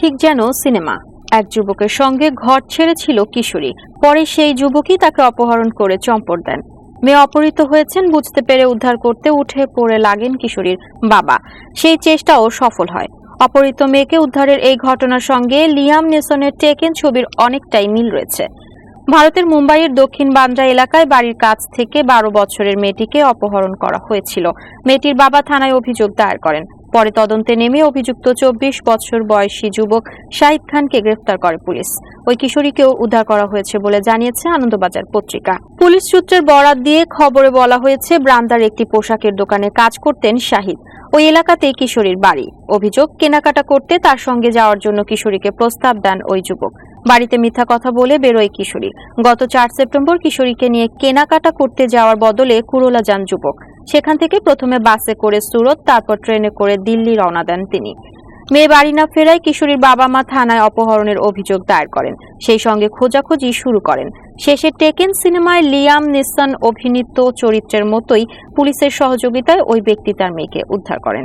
ঠিক যেন সিনেমা। এক যুবকের সঙ্গে ঘর ছেড়েছিল কিশোরী। পরে সেই যুবকই তাকে অপহরণ করে চম্পট দেন। মেয়ে অপহৃত হয়েছেন বুঝতে পেরে উদ্ধার করতে উঠে পড়ে লাগেন কিশোরীর বাবা। সেই চেষ্টাও সফল হয়। অপহৃত মেয়েকে উদ্ধারের এই ঘটনার সঙ্গে লিয়াম নেসনের টেকেন ছবির অনেকটাই মিল রয়েছে। ভারতের মুম্বাইয়ের দক্ষিণ বান্দ্রা এলাকায় বাড়ির কাছ থেকে বারো বছরের মেয়েটিকে অপহরণ করা হয়েছিল। মেয়েটির বাবা থানায় অভিযোগ দায়ের করেন। পরে তদন্তে নেমে অভিযুক্ত চব্বিশ বছর বয়সী যুবক শাহিদ খানকে গ্রেফতার করে পুলিশ। ওই কিশোরীকেও উদ্ধার করা হয়েছে বলে জানিয়েছে আনন্দবাজার পত্রিকা। পুলিশ সূত্রের বরাত দিয়ে খবরে বলা হয়েছে, ব্রান্দার একটি পোশাকের দোকানে কাজ করতেন শাহিদ। ওই এলাকাতেই কিশোরীর বাড়ি। অভিযোগ, কেনাকাটা করতে তার সঙ্গে যাওয়ার জন্য কিশোরীকে প্রস্তাব দেন ওই যুবক। বাড়িতে মিথ্যা কথা বলে বেরোয় কিশোরী। গত চার সেপ্টেম্বর কিশোরীকে নিয়ে কেনাকাটা করতে যাওয়ার বদলে কুরোলা যান যুবক। সেখান থেকে প্রথমে বাসে করে সুরত, তারপর ট্রেনে করে দিল্লি রওনা দেন তিনি। মেয়ে বাড়ি না ফেরায় কিশোরীর বাবা মা থানায় অপহরণের অভিযোগ দায়ের করেন। সেই সঙ্গে খোঁজাখুঁজি শুরু করেন। শেষে টেকেন সিনেমায় লিয়াম নিসান অভিনীত চরিত্রের মতোই পুলিশের সহযোগিতায় ওই ব্যক্তি তার মেয়েকে উদ্ধার করেন।